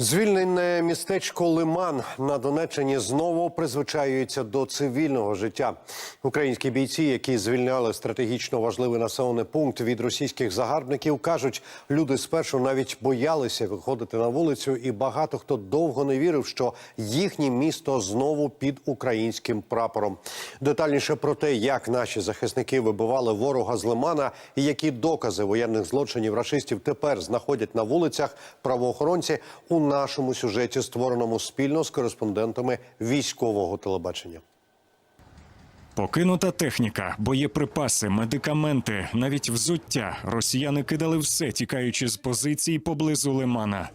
Звільнене містечко Лиман на Донеччині знову призвичаюється до цивільного життя. Українські бійці, які звільняли стратегічно важливий населений пункт від російських загарбників, кажуть, люди спершу навіть боялися виходити на вулицю, і багато хто довго не вірив, що їхнє місто знову під українським прапором. Детальніше про те, як наші захисники вибивали ворога з Лимана і які докази воєнних злочинів рашистів тепер знаходять на вулицях правоохоронці у нашому сюжеті, створеному спільно з кореспондентами військового телебачення. Покинута техніка, боєприпаси, медикаменти, навіть взуття. Росіяни кидали все, тікаючи з позицій поблизу Лимана.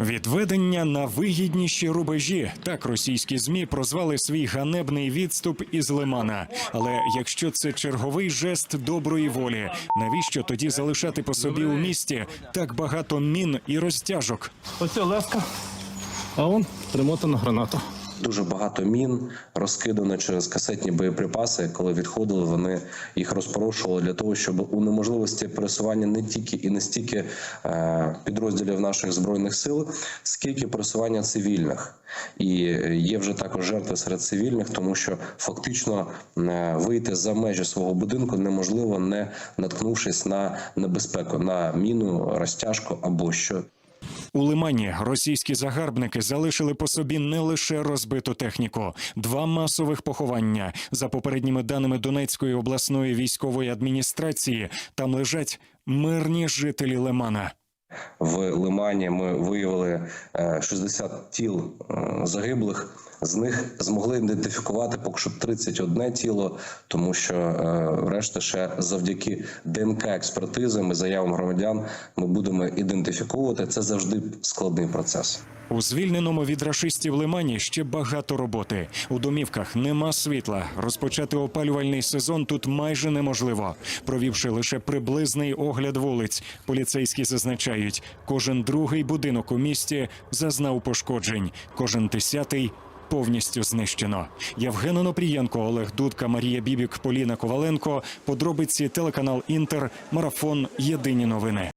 Відведення на вигідніші рубежі. Так російські змі прозвали свій ганебний відступ із Лимана. Але якщо це черговий жест доброї волі, навіщо тоді залишати по собі у місті так багато мін і розтяжок? Оце леска, а он примотана граната. Дуже багато мін розкидано через касетні боєприпаси. Коли відходили, вони їх розпорошували для того, щоб унеможливості пересування не тільки і не стільки е, підрозділів наших збройних сил, скільки пересування цивільних. І є вже також жертви серед цивільних, тому що фактично е, вийти за межі свого будинку неможливо, не наткнувшись на небезпеку, на міну, розтяжку або що. У Лимані російські загарбники залишили по собі не лише розбиту техніку, два масових поховання. За попередніми даними Донецької обласної військової адміністрації, там лежать мирні жителі Лимана. В Лимані ми виявили е, 60 тіл е, загиблих. З них змогли ідентифікувати поки що 31 тіло, тому що е, решта ще завдяки ДНК експертизам і заявам громадян ми будемо ідентифіковувати. Це завжди складний процес. У звільненому від рашистів Лимані ще багато роботи. У домівках нема світла. Розпочати опалювальний сезон тут майже неможливо. Провівши лише приблизний огляд вулиць, поліцейські зазначають, кожен другий будинок у місті зазнав пошкоджень, кожен десятий. Повністю знищено. Євген Онопрієнко, Олег Дудка, Марія Бібік, Поліна Коваленко. Подробиці телеканал Інтер. Марафон. Єдині новини.